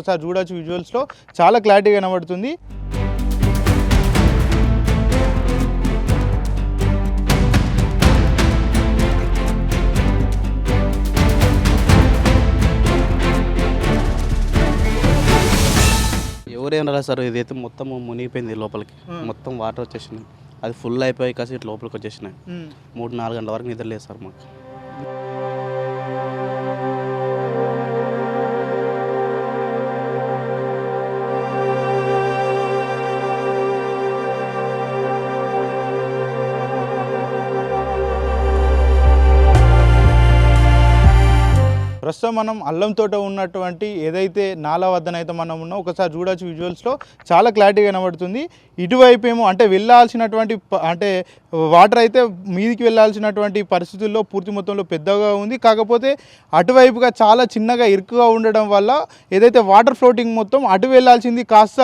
ఒకసారి చూడొచ్చు విజువల్స్లో చాలా క్లారిటీ కనబడుతుంది. ఎవరేం రాలేదు సార్? ఇదైతే మొత్తం మునిగిపోయింది లోపలికి. మొత్తం వాటర్ వచ్చేసినాయి అది ఫుల్ అయిపోయి కాసి ఇట్లా లోపలికి వచ్చేసినాయి. మూడు నాలుగు గంటల వరకు నిద్ర లేదు సార్ మాకు. ప్రస్తుతం మనం అల్లం తోట ఉన్నటువంటి ఏదైతే నాలా వద్దనైతే మనం ఉన్నాం ఒకసారి చూడొచ్చు విజువల్స్లో చాలా క్లారిటీ కనబడుతుంది. ఇటువైపు ఏమో అంటే వెళ్ళాల్సినటువంటి అంటే వాటర్ అయితే మీదికి వెళ్ళాల్సినటువంటి పరిస్థితుల్లో పూర్తి మొత్తంలో పెద్దగా ఉంది. కాకపోతే అటువైపుగా చాలా చిన్నగా ఇరుకుగా ఉండడం వల్ల ఏదైతే వాటర్ ఫ్లోటింగ్ మొత్తం అటు వెళ్ళాల్సింది కాస్త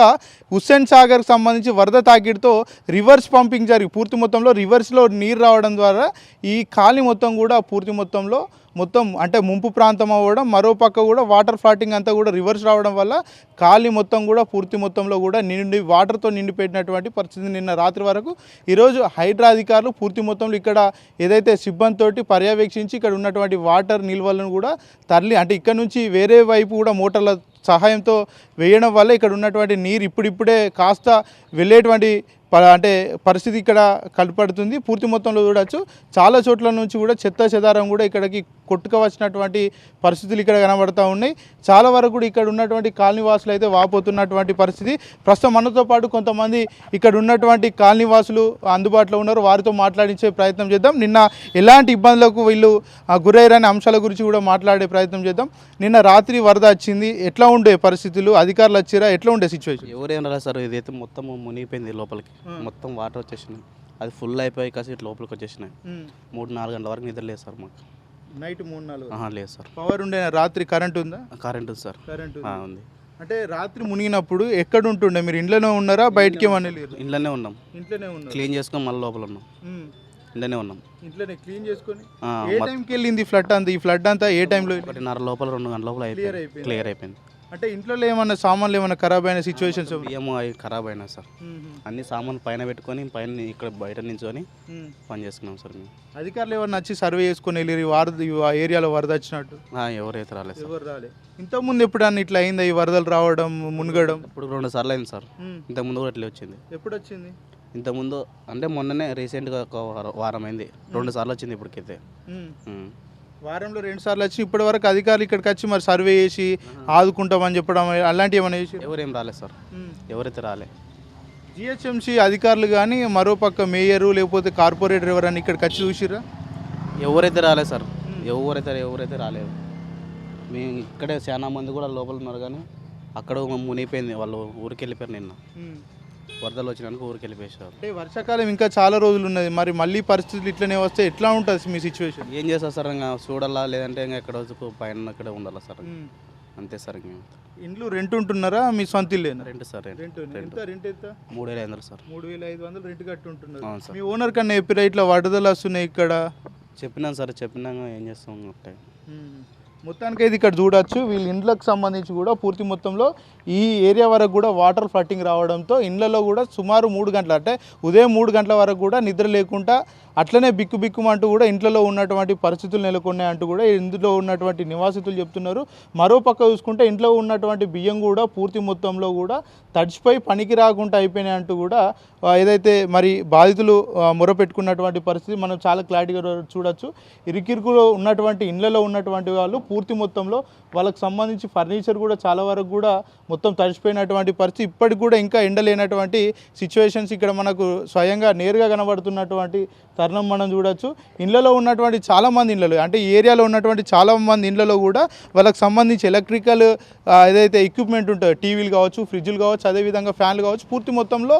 హుస్సేన్ సాగర్కి సంబంధించి వరద తాకిడితో రివర్స్ పంపింగ్ జరిగి పూర్తి మొత్తంలో రివర్స్లో నీరు రావడం ద్వారా ఈ ఖాళీ మొత్తం కూడా పూర్తి మొత్తంలో మొత్తం అంటే ముంపు ప్రాంతం అవ్వడం మరో పక్క కూడా వాటర్ ఫ్లాటింగ్ అంతా కూడా రివర్స్ రావడం వల్ల ఖాళీ మొత్తం కూడా పూర్తి మొత్తంలో కూడా నిండి వాటర్తో నిండిపెట్టినటువంటి పరిస్థితి నిన్న రాత్రి వరకు. ఈరోజు హైడ్రా అధికారులు పూర్తి మొత్తంలో ఇక్కడ ఏదైతే సిబ్బందితోటి పర్యవేక్షించి ఇక్కడ ఉన్నటువంటి వాటర్ నిల్వలను కూడా తరలి అంటే ఇక్కడ నుంచి వేరే వైపు కూడా మోటార్ల సహాయంతో వేయడం వల్ల ఇక్కడ ఉన్నటువంటి నీరు ఇప్పుడిప్పుడే కాస్త వెళ్ళేటువంటి ప- అంటే పరిస్థితి ఇక్కడ కనపడుతుంది. పూర్తి మొత్తంలో చూడవచ్చు చాలా చోట్ల నుంచి కూడా చెత్త చెదారం కూడా ఇక్కడికి కొట్టుక వచ్చినటువంటి పరిస్థితులు ఇక్కడ కనబడతా ఉన్నాయి. చాలా వరకు కూడా ఇక్కడ ఉన్నటువంటి కాలనీవాసులు అయితే వాపోతున్నటువంటి పరిస్థితి. ప్రస్తుతం మనతో పాటు కొంతమంది ఇక్కడ ఉన్నటువంటి కాలనీవాసులు అందుబాటులో ఉన్నారు. వారితో మాట్లాడించే ప్రయత్నం చేద్దాం. నిన్న ఎలాంటి ఇబ్బందులకు వీళ్ళు గురయ్యారనే అంశాల గురించి కూడా మాట్లాడే ప్రయత్నం చేద్దాం. నిన్న రాత్రి వరద వచ్చింది. ఎట్లా ఉండే పరిస్థితులు? అధికారులు వచ్చిరా? ఎట్లా ఉండే సిచ్యువేషన్ ఎవరేం రాలేదు సార్. ఇదైతే మొత్తం మునిగిపోయింది లోపలికి. మొత్తం వాటర్ వచ్చేసినాయి. అది ఫుల్ అయిపోయి కాసి ఇట్లా లోపలికి వచ్చేసినాయి. మూడు నాలుగు గంటల వరకు నిద్ర లేదు సార్ మాకు. నైట్ మూడు నాలుగు లేదు సార్. పవర్ ఉండే రాత్రి కరెంట్ ఉందా? కరెంట్ ఉంది సార్. కరెంట్ ఉంది. అంటే రాత్రి మునిగినప్పుడు ఎక్కడ ఉంటుండే? మీరు ఇంట్లోనే ఉన్నారా? బయటికి ఏమన్నా లేరు ఇంట్లోనే ఉన్నాం. ఇంట్లోనే ఉన్నారు? క్లీన్ చేసుకొని మళ్ళీ లోపల ఉన్నాం. ఇంట్లోనే ఉన్నాం. ఇంట్లోనే క్లీన్ చేసుకొని? ఏ టైంకి వెళ్ళింది ఫ్లడ్ అంతా? ఈ ఫ్లడ్ అంతా ఏ టైంలో ఒకటిన్నర లోపల రెండు గంటల లోపల అయిపోయింది. క్లియర్ అయిపోయింది. అంటే ఇంట్లో ఏమన్నా సామాన్లు ఏమన్నా ఖరాబ్ అయిన సిచ్యువేషన్స్ బియ్యము అవి ఖరాబ్ అయినా సార్. అన్ని సామాన్ పైన పెట్టుకొని పైన ఇక్కడ బయట నించుకొని పని చేసుకున్నాం సార్ మేము. అధికారులు ఎవరన్నా వచ్చి సర్వే చేసుకొని వెళ్ళి వరద ఏరియాలో వరద వచ్చినట్టు? ఎవరైతే రాలేదు సార్. ఎవరు రాలే. ఇంతకుముందు ఎప్పుడన్నా ఇట్లా అయిందా ఈ వరదలు రావడం మునగడం? ఇప్పుడు రెండు సార్లు అయింది సార్. ఇంతకుముందు కూడా ఇట్లా వచ్చింది. ఎప్పుడు వచ్చింది ఇంతకుముందు అంటే మొన్ననే రీసెంట్గా ఒక వార- అయింది. రెండు సార్లు వచ్చింది ఇప్పటికైతే. వారంలో రెండు సార్లు వచ్చి ఇప్పటి వరకు అధికారులు ఇక్కడికి వచ్చి మరి సర్వే చేసి ఆదుకుంటామని చెప్పడం అలాంటివి ఏమైనా చేసి ఎవరేం రాలేదు సార్. ఎవరైతే రాలే. జిహెచ్ఎంసీ అధికారులు కానీ మరో పక్క మేయరు లేకపోతే కార్పొరేటర్ ఎవరైనా ఇక్కడికి వచ్చి చూసిరా ఎవరైతే రాలేదు సార్. ఎవరైతే ఎవరైతే రాలేదు. మేము ఇక్కడే చాలా మంది కూడా లోపల ఉన్నారు కానీ అక్కడ మునిగిపోయింది. వాళ్ళు ఊరికి వెళ్ళిపోయారు నిన్న వరదలు వచ్చినాక ఊరికి వెళ్ళిపోయారు అంటే వర్షాకాలం ఇంకా చాలా రోజులు ఉన్నది. మరి మళ్ళీ పరిస్థితులు ఇట్లనే వస్తే ఎట్లా ఉంటుంది మీ సిచ్యువేషన్ ఏం చేస్తారు సార్? ఇంకా చూడాలా లేదంటే ఇంకా ఎక్కడ వచ్చి పైన అక్కడే ఉండాలా సార్? అంతే సార్ ఇంక. ఇండ్లు రెంట్ ఉంటున్నారా? మీ సొంత ఇల్లేనా? Rent sir rent. ఎంత రెంట్ ఎంత? మూడు వేల ఐదు వందలు సార్. మూడు వేల ఐదు వందలు రెంట్ కట్టుంటున్నారు అవును సార్. మీ ఓనర్ కన్నా చెప్పిరా ఇట్లా వరదలు వస్తున్నాయి ఇక్కడ? చెప్పినాను సార్ చెప్పినాక ఏం చేస్తాం మొత్తానికి అయితే ఇక్కడ చూడొచ్చు. వీళ్ళ ఇండ్లకు సంబంధించి కూడా పూర్తి మొత్తంలో ఈ ఏరియా వరకు కూడా వాటర్ ఫ్లట్టింగ్ రావడంతో ఇండ్లలో కూడా సుమారు మూడు గంటల అంటే ఉదయం మూడు గంటల వరకు కూడా నిద్ర లేకుండా అట్లనే బిక్కు బిక్కుమంటూ కూడా ఇంట్లో ఉన్నటువంటి పరిస్థితులు నెలకొన్నాయి అంటూ కూడా ఇందులో ఉన్నటువంటి నివాసితులు చెప్తున్నారు. మరో పక్క చూసుకుంటే ఇంట్లో ఉన్నటువంటి బియ్యం కూడా పూర్తి మొత్తంలో కూడా తడిచిపోయి పనికి రాకుండా అయిపోయినాయి అంటూ కూడా ఏదైతే మరి బాధితులు మొరపెట్టుకున్నటువంటి పరిస్థితి మనం చాలా క్లారిటీగా చూడొచ్చు. ఇరికిరుకులో ఉన్నటువంటి ఇండ్లలో ఉన్నటువంటి వాళ్ళు పూర్తి మొత్తంలో వాళ్ళకి సంబంధించి ఫర్నిచర్ కూడా చాలా వరకు కూడా మొత్తం తడిచిపోయినటువంటి పరిస్థితి. ఇప్పటికి కూడా ఇంకా ఎండలేనటువంటి సిచ్యువేషన్స్ ఇక్కడ మనకు స్వయంగా నేరుగా కనబడుతున్నటువంటి తరుణం మనం చూడొచ్చు. ఇండ్లలో ఉన్నటువంటి చాలామంది ఇళ్ళలో అంటే ఏరియాలో ఉన్నటువంటి చాలా మంది ఇండ్లలో కూడా వాళ్ళకి సంబంధించి ఎలక్ట్రికల్ ఏదైతే ఎక్విప్మెంట్ ఉంటుందో టీవీలు కావచ్చు ఫ్రిడ్జ్లు కావచ్చు అదేవిధంగా ఫ్యాన్లు కావచ్చు పూర్తి మొత్తంలో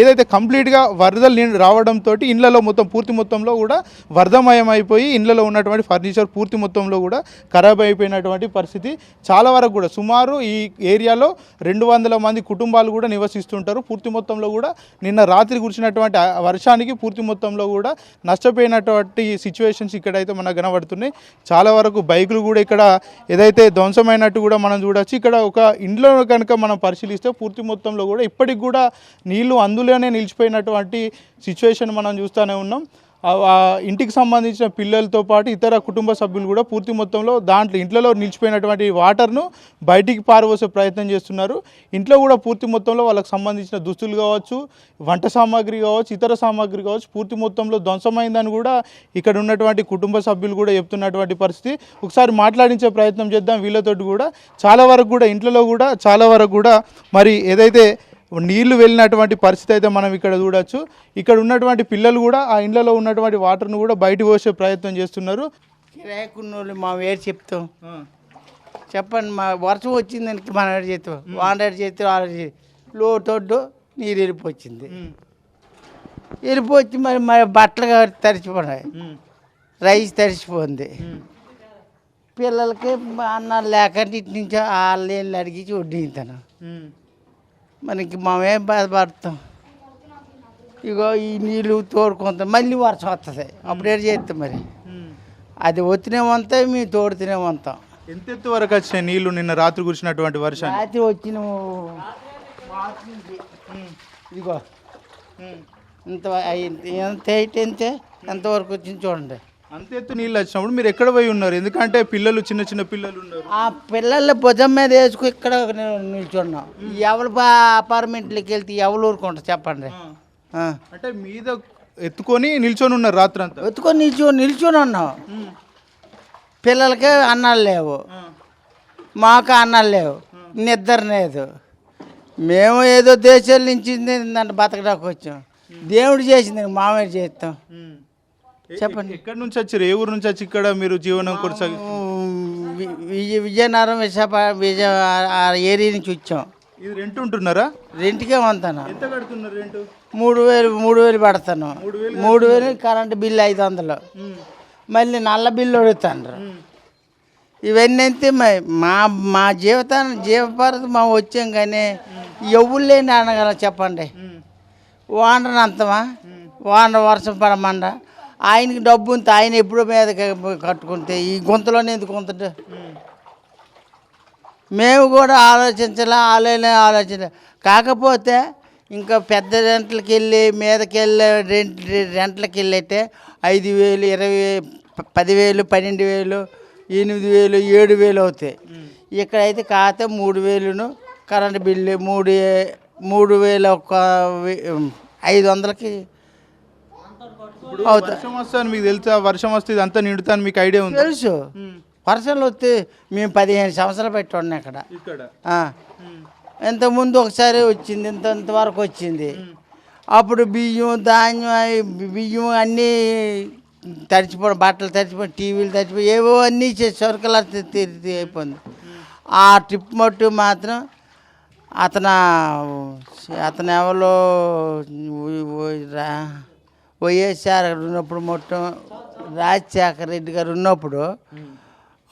ఏదైతే కంప్లీట్గా వరదలు నీళ్ళు రావడంతో ఇండ్లలో మొత్తం పూర్తి మొత్తంలో కూడా వరదమయం అయిపోయి ఇండ్లలో ఉన్నటువంటి ఫర్నిచర్ పూర్తి మొత్తంలో కూడా ఖరాబ్ అయిపోయినటువంటి పరిస్థితి చాలా వరకు కూడా. సుమారు ఈ ఏరియాలో రెండు వందల మంది కుటుంబాలు కూడా నివసిస్తుంటారు. పూర్తి మొత్తంలో కూడా నిన్న రాత్రి కురిసినటువంటి వర్షానికి పూర్తి మొత్తంలో కూడా నష్టపోయినటువంటి సిచ్యువేషన్స్ ఇక్కడైతే మనకు కనబడుతున్నాయి. చాలా వరకు బైకులు కూడా ఇక్కడ ఏదైతే ధ్వంసమైనట్టు కూడా మనం చూడొచ్చు. ఇక్కడ ఒక ఇంట్లో కనుక మనం పరిశీలిస్తే పూర్తి మొత్తంలో కూడా ఇప్పటికి కూడా నీళ్ళు అందులోనే నిలిచిపోయినటువంటి సిచ్యువేషన్ మనం చూస్తూనే ఉన్నాం. ఇంటికి సంబంధించిన పిల్లలతో పాటు ఇతర కుటుంబ సభ్యులు కూడా పూర్తి మొత్తంలో దాంట్లో ఇంట్లో నిలిచిపోయినటువంటి వాటర్ను బయటికి పారబోసే ప్రయత్నం చేస్తున్నారు. ఇంట్లో కూడా పూర్తి మొత్తంలో వాళ్ళకి సంబంధించిన దుస్తులు కావచ్చు వంట సామాగ్రి కావచ్చు ఇతర సామాగ్రి కావచ్చు పూర్తి మొత్తంలో ధ్వంసమైందని కూడా ఇక్కడ ఉన్నటువంటి కుటుంబ సభ్యులు కూడా చెప్తున్నటువంటి పరిస్థితి. ఒకసారి మాట్లాడించే ప్రయత్నం చేద్దాం వీళ్ళతోటి కూడా. చాలా వరకు కూడా ఇంట్లో కూడా చాలా వరకు కూడా మరి ఏదైతే నీళ్ళు వెళ్ళినటువంటి పరిస్థితి అయితే మనం ఇక్కడ చూడొచ్చు. ఇక్కడ ఉన్నటువంటి పిల్లలు కూడా ఆ ఇండ్లలో ఉన్నటువంటి వాటర్ను కూడా బయట పోసే ప్రయత్నం చేస్తున్నారు. కిరాయకున్నోళ్ళు మా వేరు చెప్తాం. చెప్పండి మా వర్షం వచ్చిందని మన ఏడు చేస్తాం వాండ చేస్తే వాళ్ళ లోతొడ్డు నీరు వెళ్ళిపోయింది వెళ్ళిపోయి మరి మరి బట్టలు తడిచిపోయినాయి. రైస్ తడిచిపోయింది. పిల్లలకి అన్నాలు లేకంటే ఇటు నుంచి వాళ్ళు వెళ్ళి అడిగి వడ్డించాను మనకి మేమేం బాధపడతాం ఇగో ఈ నీళ్ళు తోడుకుంటాం మళ్ళీ వర్షం వస్తుంది అప్పుడు ఏం చేస్తాం మరి? అది వచ్చినే వంతాయి మేము తోడుతూనే వంతాం ఎంత ఎత్తు వరకు వచ్చినాయి నీళ్ళు నిన్న రాత్రి కురిసినటువంటి వర్షాన్ని? రాత్రి వచ్చిన ఇదిగో. ఇంత. ఎంత ఎంతే? ఎంతవరకు వచ్చింది చూడండి. అంత ఎత్తు నీళ్ళు వచ్చినప్పుడు మీరు ఎక్కడ పోయి ఉన్నారు? ఎందుకంటే పిల్లలు చిన్న చిన్న పిల్లలు ఉన్నారు. ఆ పిల్లల భుజం మీద వేసుకు ఇక్కడ నిల్చున్నాం. ఎవరు అపార్ట్మెంట్లకి వెళ్తే ఎవరు ఊరుకుంటారు చెప్పండి. అంటే మీద ఎత్తుకొని నిల్చొని ఉన్నారు రాత్రి అంతా ఎత్తుకొని నిల్చో నిల్చొని ఉన్నాం. పిల్లలకి అన్నాలు లేవు. మాకు అన్నాలు లేవు. నిద్ర లేదు. మేము ఏదో దేశాల నుంచి బతకడానికి వచ్చాం దేవుడు చేసింది మామయ్య చేస్తాం. చెప్పండి. ఎక్కడి నుంచి వచ్చారు? ఏ ఊరు నుంచి వచ్చి ఇక్కడ మీరు జీవనం కొనసాగి విజయనగరం విశాఖ విజయ ఆ ఏరియా నుంచి వచ్చాం. ఇది రెంట్ ఉంటున్నారా? రెంట్కే వంతాను ఎంత కడుతున్నారు రెంట్? మూడు వేలు మూడు వేలు పెడతాను మూడు వేలు కరెంటు బిల్లు ఐదు వందలు. మళ్ళీ నల్ల బిల్లు అడుగుతాండ్రు. ఇవన్నీ అయితే మ- మా జీవితాన్ని జీవపారత మా వచ్చాం కానీ ఎవరు లేని అనగల చెప్పండి. వానర్ అంతమా వానర వర్షం పడమండ? ఆయనకి డబ్బు ఉంటే ఆయన ఎప్పుడో మీద కట్టుకుంటే ఈ గుంతలోనే ఎందుకు గుంతట? మేము కూడా ఆలోచించలే ఆలోచన. ఆలోచించాలి కాకపోతే ఇంకా పెద్ద రెంట్లకి వెళ్ళి మీదకి వెళ్ళి రెంట్ రెంట్లకి వెళ్ళైతే ఐదు వేలు ఇరవై పదివేలు పన్నెండు వేలు ఎనిమిది వేలు ఏడు వేలు అవుతాయి. ఇక్కడైతే కాకపోతే మూడు వేలును కరెంటు బిల్లు మూడు మూడు వేలు ఒక ఐదు వందలకి అవుతాయి వర్షం వస్తాను మీకు తెలుసా? వర్షం వస్తే ఇదంతా నిండుతాను మీకు ఐడియా ఉంది? తెలుసు. వర్షాలు వస్తే మేము పదిహేను సంవత్సరాలు పెట్టి ఉన్నాం ఇక్కడ. ఇక్కడ ఆ. ఇంతకుముందు ఒకసారి వచ్చింది ఇంత ఇంతవరకు వచ్చింది. అప్పుడు బియ్యం ధాన్యం బియ్యం అన్నీ తడిచిపోయి బట్టలు తడిచిపోయి టీవీలు తడిచిపోయి ఏవో అన్నీ సరుకులు అట్లా తి- తి- అయిపోయింది. ఆ ట్రిప్ మట్టు మాత్రం అతను అతను ఎవరో వైఎస్ఆర్ ఉన్నప్పుడు మొత్తం రాజశేఖర రెడ్డి గారు ఉన్నప్పుడు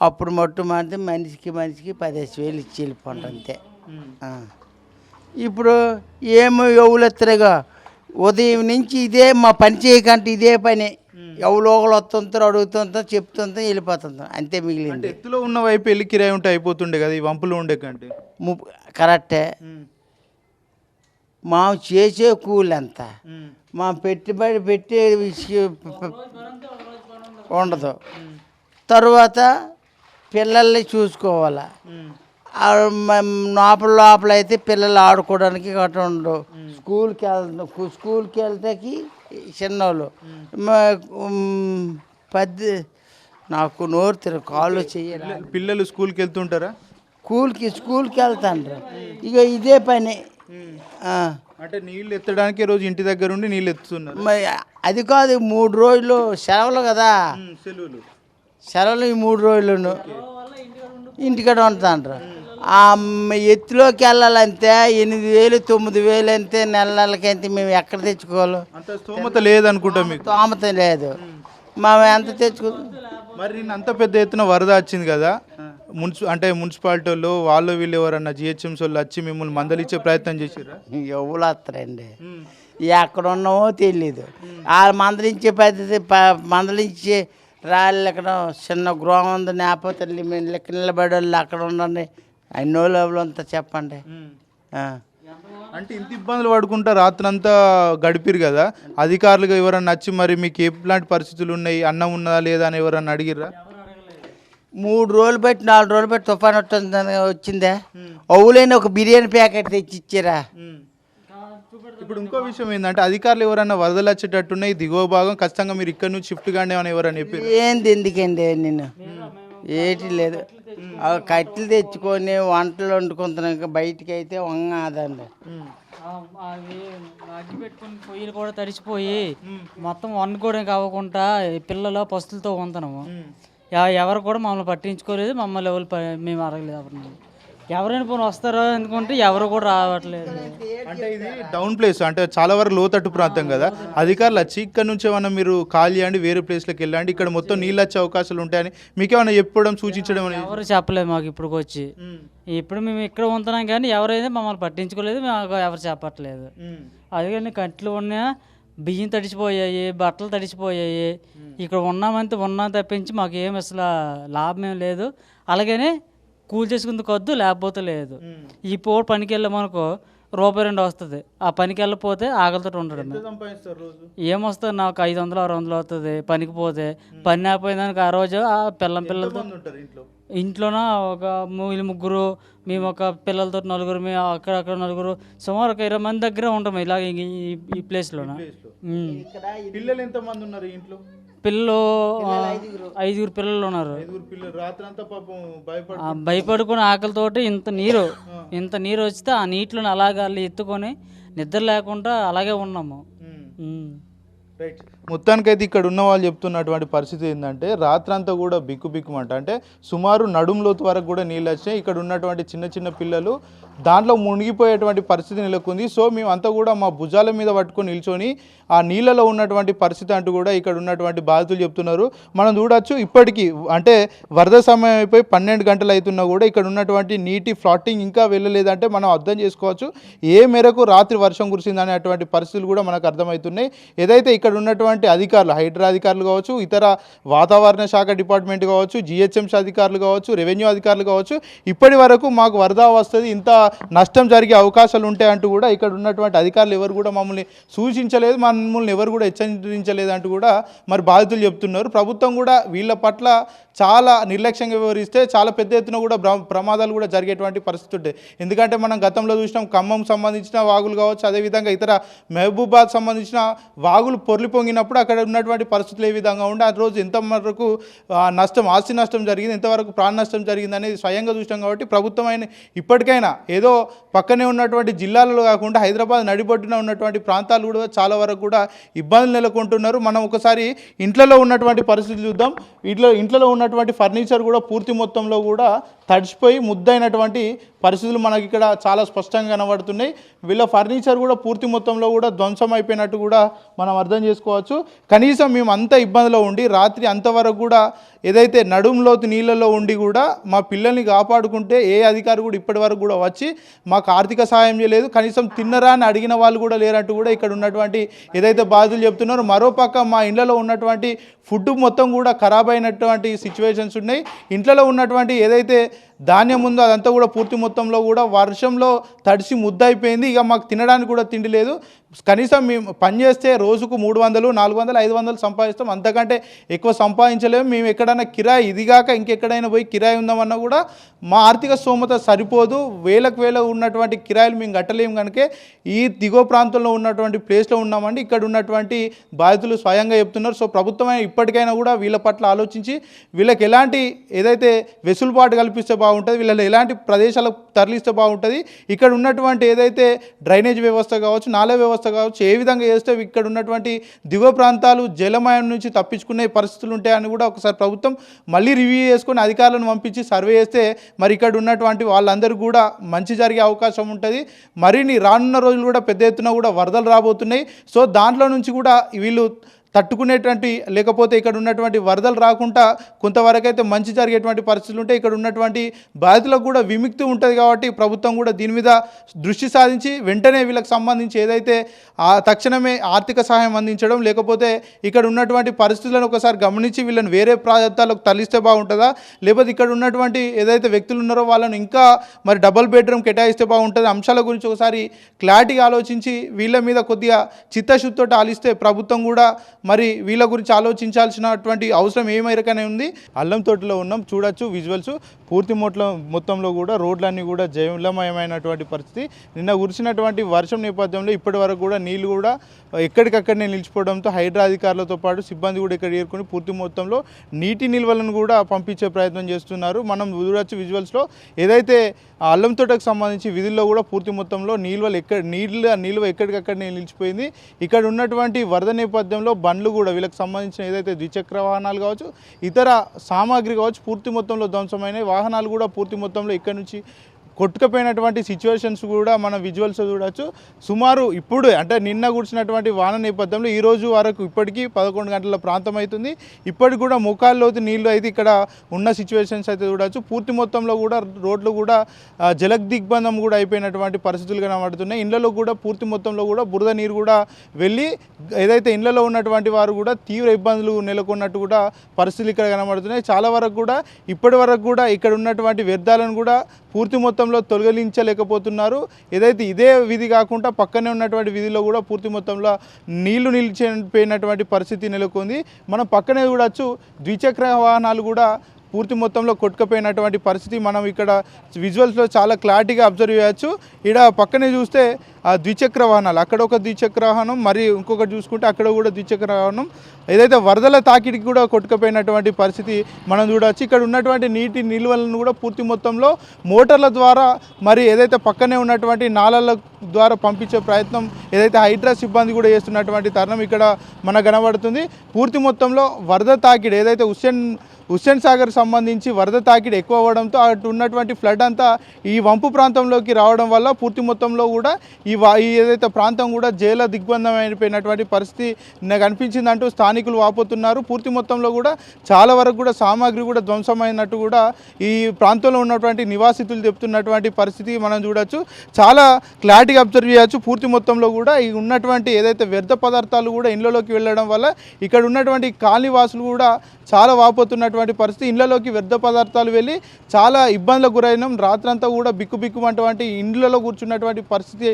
అప్పుడు మొట్టు మాత్రం మనిషికి మనిషికి పదిహేను వేలు ఇచ్చి వెళ్ళిపోండి అంతే. ఇప్పుడు ఏమో ఎవలెత్తరుగా ఉదయం నుంచి ఇదే మా పని చేయకంటే ఇదే పని. ఎవరు ఒకరు వస్తుంటారు అడుగుతుంటాం చెప్తుంటాం వెళ్ళిపోతుంటాం అంతే మిగిలింది. ఎత్తులో ఉన్న వైపు వెళ్ళి కిరాయి ఉంటే అయిపోతుండే కదా ఈ వంపులో ఉండే కంటే. కరెక్టే. మా. చేసే కూలి ఎంత మా పెట్టుబడి పెట్టే విషయం ఉండదు. తరువాత పిల్లల్ని చూసుకోవాలా. లోపల లోపల అయితే పిల్లలు ఆడుకోవడానికి గట్రా ఉండవు స్కూల్కి వెళ్తాం స్కూల్కి వెళ్తాకి చిన్నోళ్ళు. పద్ది నాకు నోరు తిరగ కాళ్ళు చెయ్యరా. పిల్లలు స్కూల్కి వెళ్తుంటారా? స్కూల్కి స్కూల్కి వెళ్తాండ్రు. ఇక ఇదే పని. అంటే నీళ్ళు ఎత్తడానికి రోజు ఇంటి దగ్గర ఉండి నీళ్ళు ఎత్తుతున్నారు. మరి అది కాదు మూడు రోజులు సెలవులు కదా. సెలవులు. సెలవులు ఈ మూడు రోజులను. ఇంటికాడ ఉంటాండ్రు ఆ ఎత్తులోకి వెళ్ళాలంటే ఎనిమిది వేలు తొమ్మిది వేలు అంతే నెల నెలకి అంతే మేము ఎక్కడ తెచ్చుకోవాలి? అంత స్తోమత లేదనుకుంటా మీకు. తోమత లేదు. మేము ఎంత తెచ్చుకో మరి అంత పెద్ద ఎత్తున వరద వచ్చింది కదా. మున్సి అంటే మున్సిపాలిటీ వాళ్ళు వాళ్ళు వీళ్ళు ఎవరన్నా జిహెచ్ఎంసీ వాళ్ళు వచ్చి మిమ్మల్ని మందలిచ్చే ప్రయత్నం చేసిర్రా? ఎవరు వస్తారండి? ఎక్కడ ఉన్నామో తెలియదు ఆ మందలించే పద్ధతి మందలించే రాళ్ళు ఇక్కడ చిన్న గృహం ఉంది మేము లెక్క నిలబడి వాళ్ళు అక్కడ ఉండండి. అన్నో లోపల అంతా చెప్పండి. అంటే ఇంత ఇబ్బందులు పడుకుంటా రాత్రంతా గడిపిరు కదా? అధికారులుగా ఎవరన్నా వచ్చి మరి మీకు ఎలాంటి పరిస్థితులు ఉన్నాయి? అన్నం ఉన్నదా లేదా అని ఎవరన్నా అడిగిర్రా? మూడు రోజులు బట్టి నాలుగు రోజులు బట్టి తుఫాన్ వచ్చిందని వచ్చిందే. అవులైన ఒక బిర్యానీ ప్యాకెట్ తెచ్చి ఇచ్చారా ఇప్పుడు ఇంకో విషయం ఏంటంటే అధికారులు ఎవరన్నా వరదలు వచ్చేటట్టున్నాయి దిగువ భాగం ఖచ్చితంగా మీరు ఇక్కడ నుంచి షిఫ్ట్ కానీ అని ఎవరన్నా చెప్పారు ఏంది ఎందుకండి నేను ఏటి లేదు. ఆ కట్టెలు తెచ్చుకొని వంటలు వండుకుంటున్నాం ఇంకా బయటికి అయితే వంగాదండి. అగ్గి పెట్టుకుని పొయ్యిలు కూడా తడిచిపోయి మొత్తం వండుకోవడానికి అవ్వకుండా పిల్లలు పస్తులతో ఎవ- ఎవరు కూడా మమ్మల్ని పట్టించుకోలేదు మమ్మల్ని ఎవరు మేము అడగలేదు ఎవరిని. ఎవరైనా పోనీ వస్తారో అనుకుంటే ఎవరు కూడా రావట్లేదు. అంటే ఇది డౌన్ ప్లేస్ అంటే చాలా వరకు లోతట్టు ప్రాంతం కదా. అధికారులు వచ్చి ఇక్కడ నుంచి ఏమన్నా మీరు ఖాళీ చేయండి వేరే ప్లేస్లోకి వెళ్ళండి ఇక్కడ మొత్తం నీళ్ళు వచ్చే అవకాశాలు ఉంటాయని మీకేమైనా చెప్పడం సూచించడం ఎవరు చెప్పలేదు మాకు ఇప్పుడు వచ్చి. ఇప్పుడు మేము ఇక్కడ ఉంటున్నాం కానీ ఎవరైనా మమ్మల్ని పట్టించుకోలేదు మాకు ఎవరు చెప్పట్లేదు. అది కానీ కంట్లు ఉన్నా బియ్యం తడిచిపోయాయి బట్టలు తడిచిపోయాయి. ఇక్కడ ఉన్నామంటే ఉన్నా తప్పించి మాకు ఏం అసలు లాభం ఏం లేదు. అలాగనే కూలి చేసుకుంది కొద్దు లేకపోతే లేదు. ఈ పూట పనికి వెళ్ళామనుకో రూపాయి రెండు వస్తుంది. ఆ పనికి వెళ్ళకపోతే ఆకలితో ఉండడం ఏమొస్తుంది? నాకు ఐదు వందలు ఆరు వందలు అవుతుంది పనికి పోతే. పని ఆపోయిందానికి ఆ రోజు ఆ పిల్లం పిల్లలతో ఉంటారు ఇంట్లో? ఇంట్లోన? ఒక వీళ్ళు ముగ్గురు మేము ఒక పిల్లలతో నలుగురు మేము అక్కడక్కడ నలుగురు సుమారు ఒక ఇరవై మంది దగ్గర ఉంటాం ఇలాగ ఈ- ప్లేస్లోన. పిల్లలు ఎంత మంది ఉన్నారు ఇంట్లో? పిల్లలు ఐదుగురు. పిల్లలు ఉన్నారు. ఐదుగురు పిల్లలు. రాత్రంతా పాపం భయపడి ఆ భయపడుకుని ఆకలితోటి ఇంత నీరు ఇంత నీరు వస్తే ఆ నీటిలో అలాగ వాళ్ళు ఎత్తుకొని నిద్ర లేకుండా అలాగే ఉన్నాము. రైట్. మొత్తానికైతే ఇక్కడ ఉన్న వాళ్ళు చెప్తున్నటువంటి పరిస్థితి ఏంటంటే రాత్రంతా కూడా బిక్కు బిక్కుమంట. అంటే సుమారు నడుము లోతు వరకు కూడా నీళ్ళు వచ్చినాయి ఇక్కడ ఉన్నటువంటి చిన్న చిన్న పిల్లలు దాంట్లో మునిగిపోయేటువంటి పరిస్థితి నెలకొంది. సో మేము అంతా కూడా మా భుజాల మీద పట్టుకొని నిల్చొని ఆ నీళ్ళలో ఉన్నటువంటి పరిస్థితి అంటూ కూడా ఇక్కడ ఉన్నటువంటి బాధితులు చెప్తున్నారు. మనం చూడొచ్చు ఇప్పటికీ అంటే వరద సమయం అయిపోయి పన్నెండు గంటలు అవుతున్నా కూడా ఇక్కడ ఉన్నటువంటి నీటి ఫ్లాటింగ్ ఇంకా వెళ్ళలేదంటే మనం అర్థం చేసుకోవచ్చు. ఏ మేరకు రాత్రి వర్షం కురిసింది అనేటువంటి పరిస్థితులు కూడా మనకు అర్థమవుతున్నాయి. ఏదైతే ఇక్కడ ఉన్నటువంటి అధికారులు హైడ్రా అధికారులు కావచ్చు ఇతర వాతావరణ శాఖ డిపార్ట్మెంట్ కావచ్చు జిహెచ్ఎంసీ అధికారులు కావచ్చు రెవెన్యూ అధికారులు కావచ్చు ఇప్పటి వరకు మాకు వరద వస్తుంది ఇంత నష్టం జరిగే అవకాశాలు ఉంటాయి అంటూ కూడా ఇక్కడ ఉన్నటువంటి అధికారులు ఎవరు కూడా మమ్మల్ని సూచించలేదు మమ్మల్ని ఎవరు కూడా హెచ్చరించలేదు అంటూ కూడా మరి బాధితులు చెప్తున్నారు. ప్రభుత్వం కూడా వీళ్ళ పట్ల చాలా నిర్లక్ష్యంగా వ్యవహరిస్తే చాలా పెద్ద ఎత్తున కూడా ప్రమాదాలు కూడా జరిగేటువంటి పరిస్థితి ఉంటాయి ఎందుకంటే మనం గతంలో చూసినాం ఖమ్మం సంబంధించిన వాగులు కావచ్చు అదేవిధంగా ఇతర మహబూబాద్ సంబంధించిన వాగులు పొర్లి పొంగినప్పుడు అక్కడ ఉన్నటువంటి పరిస్థితులు ఏ విధంగా ఉండే ఆ రోజు ఎంత వరకు నష్టం ఆస్తి నష్టం జరిగింది ఎంతవరకు ప్రాణ నష్టం జరిగింది అనేది స్వయంగా చూసాం కాబట్టి ప్రభుత్వం అయిన ఇప్పటికైనా ఏదో పక్కనే ఉన్నటువంటి జిల్లాలలో కాకుండా హైదరాబాద్ నడిబొడ్డున ఉన్నటువంటి ప్రాంతాలు కూడా చాలా వరకు కూడా ఇబ్బందులు నెలకొంటున్నారు. మనం ఒకసారి ఇంట్లలో ఉన్నటువంటి పరిస్థితులు చూద్దాం. ఇంట్లో ఇంట్లో ఉన్నటువంటి ఫర్నిచర్ కూడా పూర్తి మొత్తంలో కూడా తడిచిపోయి ముద్దైనటువంటి పరిస్థితులు మనకి ఇక్కడ చాలా స్పష్టంగా కనబడుతున్నాయి. వీళ్ళ ఫర్నిచర్ కూడా పూర్తి మొత్తంలో కూడా ధ్వంసం అయిపోయినట్టు కూడా మనం అర్థం చేసుకోవచ్చు. కనీసం మేము అంత ఇబ్బందిలో ఉండి రాత్రి అంతవరకు కూడా ఏదైతే నడుంలోతు నీళ్ళలో ఉండి కూడా మా పిల్లల్ని కాపాడుకుంటే ఏ అధికారి కూడా ఇప్పటి వరకు కూడా వచ్చి మాకు ఆర్థిక సహాయం చేయలేదు. కనీసం తిన్నరా అని అడిగిన వాళ్ళు కూడా లేరంటూ కూడా ఇక్కడ ఉన్నటువంటి ఏదైతే బాధితులు చెప్తున్నారో మరోపక్క మా ఇళ్ళలో ఉన్నటువంటి ఫుడ్ మొత్తం కూడా ఖరాబ్ అయినటువంటి సిచ్యువేషన్స్ ఉన్నాయి. ఇంట్లో ఉన్నటువంటి ఏదైతే ధాన్యం ఉందో అదంతా కూడా పూర్తి మొత్తంలో కూడా వర్షంలో తడిసి ముద్దయిపోయింది. ఇక మాకు తినడానికి కూడా తిండి లేదు. కనీసం మేము పని చేస్తే రోజుకు మూడు వందలు నాలుగు వందలు ఐదు వందలు సంపాదిస్తాం. అంతకంటే ఎక్కువ సంపాదించలేము మేము ఎక్కడ ఎక్కడైనా కిరాయి ఇదిగాక ఇంకెక్కడైనా పోయి కిరాయి ఉందామన్నా కూడా మా ఆర్థిక స్తోమత సరిపోదు. వేలకు వేల ఉన్నటువంటి కిరాయిలు మేము కట్టలేము కనుక ఈ దిగువ ప్రాంతంలో ఉన్నటువంటి ప్లేస్లో ఉన్నామండి. ఇక్కడ ఉన్నటువంటి బాధితులు స్వయంగా చెప్తున్నారు. సో ప్రభుత్వం ఇప్పటికైనా కూడా వీళ్ళ పట్ల ఆలోచించి వీళ్ళకి ఎలాంటి ఏదైతే వెసులుబాటు కల్పిస్తే బాగుంటుంది వీళ్ళని ఎలాంటి ప్రదేశాలకు తరలిస్తే బాగుంటుంది ఇక్కడ ఉన్నటువంటి ఏదైతే డ్రైనేజ్ వ్యవస్థ కావచ్చు నాల వ్యవస్థ కావచ్చు ఏ విధంగా చేస్తే ఇక్కడ ఉన్నటువంటి దిగువ ప్రాంతాలు జలమయం నుంచి తప్పించుకునే పరిస్థితులు ఉంటాయని కూడా ఒకసారి ప్రభుత్వం మళ్ళీ రివ్యూ చేసుకొని అధికారులను పంపించి సర్వే చేస్తే మరి ఇక్కడ ఉన్నటువంటి వాళ్ళందరూ కూడా మంచి జరిగే అవకాశం ఉంటుంది. మరిన్ని రానున్న రోజులు కూడా పెద్ద ఎత్తున కూడా వరదలు రాబోతున్నాయి. సో దాంట్లో నుంచి కూడా వీళ్ళు తట్టుకునేటువంటి లేకపోతే ఇక్కడ ఉన్నటువంటి వరదలు రాకుండా కొంతవరకైతే మంచి జరిగేటువంటి పరిస్థితులు ఉంటాయి ఇక్కడ ఉన్నటువంటి బాధితులకు కూడా విముక్తి ఉంటుంది కాబట్టి ప్రభుత్వం కూడా దీని మీద దృష్టి సాధించి వెంటనే వీళ్ళకి సంబంధించి ఏదైతే తక్షణమే ఆర్థిక సహాయం అందించడం లేకపోతే ఇక్కడ ఉన్నటువంటి పరిస్థితులను ఒకసారి గమనించి వీళ్ళని వేరే ప్రాంతాలకు తరలిస్తే బాగుంటుందా? లేకపోతే ఇక్కడ ఉన్నటువంటి ఏదైతే వ్యక్తులు ఉన్నారో వాళ్ళని ఇంకా మరి డబుల్ బెడ్రూమ్ కేటాయిస్తే బాగుంటుంది? అంశాల గురించి ఒకసారి క్లారిటీగా ఆలోచించి వీళ్ళ మీద కొద్దిగా చిత్తశుద్ధితో ఆలిస్తే ప్రభుత్వం కూడా మరి వీళ్ళ గురించి ఆలోచించాల్సినటువంటి అవసరం ఏ మేరకనే ఉంది. అల్లం తోటలో ఉన్నాం చూడొచ్చు విజువల్స్. పూర్తి మొట్ల మొత్తంలో కూడా రోడ్లన్నీ కూడా జయలమయమైనటువంటి పరిస్థితి. నిన్న కురిసినటువంటి వర్షం నేపథ్యంలో ఇప్పటి వరకు కూడా నీళ్ళు కూడా ఎక్కడికక్కడనే నిలిచిపోవడంతో హైడ్రా అధికారులతో పాటు సిబ్బంది కూడా ఇక్కడ ఏర్కొని పూర్తి మొత్తంలో నీటి నిల్వలను కూడా పంపించే ప్రయత్నం చేస్తున్నారు. మనం చూడవచ్చు విజువల్స్లో ఏదైతే అల్లం తోటకు సంబంధించి విధుల్లో కూడా పూర్తి మొత్తంలో నిల్వలు ఎక్కడ నీళ్ళ నిల్వ ఎక్కడికక్కడనే నిలిచిపోయింది. ఇక్కడ ఉన్నటువంటి వరద నేపథ్యంలో బండ్లు కూడా వీళ్ళకి సంబంధించిన ఏదైతే ద్విచక్ర వాహనాలు కావచ్చు ఇతర సామాగ్రి కావచ్చు పూర్తి మొత్తంలో ధ్వంసమైన వాహనాలు కూడా పూర్తి మొత్తంలో ఇక్కడ నుంచి కొట్టుకుపోయినటువంటి సిచ్యువేషన్స్ కూడా మనం విజువల్స్ చూడవచ్చు సుమారు ఇప్పుడు అంటే నిన్న కురిసినటువంటి వాన నేపథ్యంలో ఈ రోజు వరకు ఇప్పటికీ పదకొండు గంటల ప్రాంతం అవుతుంది. ఇప్పటికి కూడా ముఖాల్లోతు నీళ్ళు అయితే ఇక్కడ ఉన్న సిచ్యువేషన్స్ అయితే చూడవచ్చు పూర్తి మొత్తంలో కూడా రోడ్లు కూడా జలక్ దిగ్బంధం కూడా అయిపోయినటువంటి పరిస్థితులు కనబడుతున్నాయి. ఇళ్ళలో కూడా పూర్తి మొత్తంలో కూడా బురద నీరు కూడా వెళ్ళి ఏదైతే ఇళ్ళలో ఉన్నటువంటి వారు కూడా తీవ్ర ఇబ్బందులు నెలకొన్నట్టు కూడా పరిస్థితులు ఇక్కడ కనబడుతున్నాయి. చాలా వరకు కూడా ఇప్పటి వరకు కూడా ఇక్కడ ఉన్నటువంటి వ్యర్థాలను కూడా పూర్తి మొత్తంలో తొలగించలేకపోతున్నారు. ఏదైతే ఇదే విధి కాకుండా పక్కనే ఉన్నటువంటి విధిలో కూడా పూర్తి మొత్తంలో నీళ్ళు నిలిచిపోయినటువంటి పరిస్థితి నెలకొంది. మనం పక్కనే చూడొచ్చు. ద్విచక్ర వాహనాలు కూడా పూర్తి మొత్తంలో కొట్టుకుపోయినటువంటి పరిస్థితి మనం ఇక్కడ విజువల్స్లో చాలా క్లారిటీగా అబ్జర్వ్ చేయొచ్చు. ఇక్కడ పక్కనే చూస్తే ఆ ద్విచక్ర వాహనాలు. అక్కడ ఒక ద్విచక్ర వాహనం మరి ఇంకొకటి చూసుకుంటే అక్కడ కూడా ద్విచక్ర వాహనం. ఏదైతే వరదల తాకిడికి కూడా కొట్టుకుపోయినటువంటి పరిస్థితి మనం చూడవచ్చు ఇక్కడ ఉన్నటువంటి నీటి నిల్వలను కూడా పూర్తి మొత్తంలో మోటార్ల ద్వారా మరి ఏదైతే పక్కనే ఉన్నటువంటి నాళాల ద్వారా పంపించే ప్రయత్నం ఏదైతే హైడ్రా సిబ్బంది కూడా చేస్తున్నటువంటి తరుణం ఇక్కడ మనకు కనబడుతుంది. పూర్తి మొత్తంలో వరద తాకిడి ఏదైతే హుస్సేన్ హుస్సేన్ సాగర్ సంబంధించి వరద తాకిడి ఎక్కువ అవ్వడంతో అటు ఉన్నటువంటి ఫ్లడ్ అంతా ఈ వంపు ప్రాంతంలోకి రావడం వల్ల పూర్తి మొత్తంలో కూడా ఈ ఏదైతే ప్రాంతం కూడా జైల దిగ్బంధం అయిపోయినటువంటి పరిస్థితి నాకు స్థానికులు వాపోతున్నారు. పూర్తి మొత్తంలో కూడా చాలా వరకు కూడా సామాగ్రి కూడా ధ్వంసమైనట్టు కూడా ఈ ప్రాంతంలో ఉన్నటువంటి నివాసితులు చెప్తున్నటువంటి పరిస్థితి మనం చూడొచ్చు. చాలా క్లారిటీగా అబ్జర్వ్ చేయొచ్చు. పూర్తి మొత్తంలో కూడా ఈ ఉన్నటువంటి ఏదైతే వ్యర్థ పదార్థాలు కూడా ఇండ్లలోకి వెళ్ళడం వల్ల ఇక్కడ ఉన్నటువంటి కాలనీవాసులు కూడా చాలా వాపోతున్నటువంటి పరిస్థితి. ఇళ్ళలోకి వ్యర్థ పదార్థాలు వెళ్ళి చాలా ఇబ్బందులకు గురైనాం. రాత్రంతా కూడా బిక్కు బిక్కుమంటువంటి ఇండ్లలో కూర్చున్నటువంటి పరిస్థితి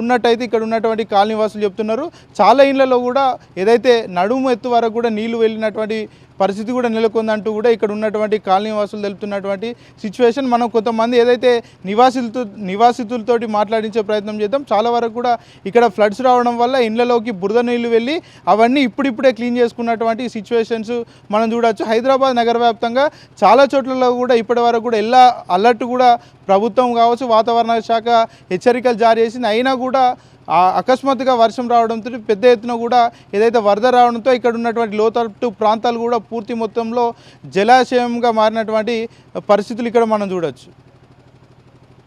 ఉన్నట్టయితే ఇక్కడ ఉన్నటువంటి కాలనీవాసులు చెప్తున్నారు. చాలా ఇండ్లలో కూడా ఏదైతే నడుము ఎత్తు వరకు కూడా నీళ్ళు వెళ్ళినటువంటి పరిస్థితి కూడా నెలకొందంటూ కూడా ఇక్కడ ఉన్నటువంటి కాలనీ వాసులు తెలుపుతున్నటువంటి సిచ్యువేషన్ మనం కొంతమంది ఏదైతే నివాసితులతో నివాసితులతోటి మాట్లాడించే ప్రయత్నం చేద్దాం చాలా వరకు కూడా ఇక్కడ ఫ్లడ్స్ రావడం వల్ల ఇళ్ళలోకి బురద నీళ్ళు వెళ్ళి అవన్నీ ఇప్పుడిప్పుడే క్లీన్ చేసుకున్నటువంటి సిచ్యువేషన్స్ మనం చూడొచ్చు. హైదరాబాద్ నగర వ్యాప్తంగా చాలా చోట్లలో కూడా ఇప్పటి వరకు కూడా ఎలా అలర్ట్ కూడా ప్రభుత్వం కావచ్చు వాతావరణ శాఖ హెచ్చరికలు జారీ చేసింది. అయినా కూడా అకస్మాత్తుగా వర్షం రావడంతో పెద్ద ఎత్తున కూడా ఏదైతే వరద రావడంతో ఇక్కడ ఉన్నటువంటి లోతట్టు ప్రాంతాలు కూడా పూర్తి మొత్తంలో జలాశయంగా మారినటువంటి పరిస్థితులు ఇక్కడ మనం చూడొచ్చు.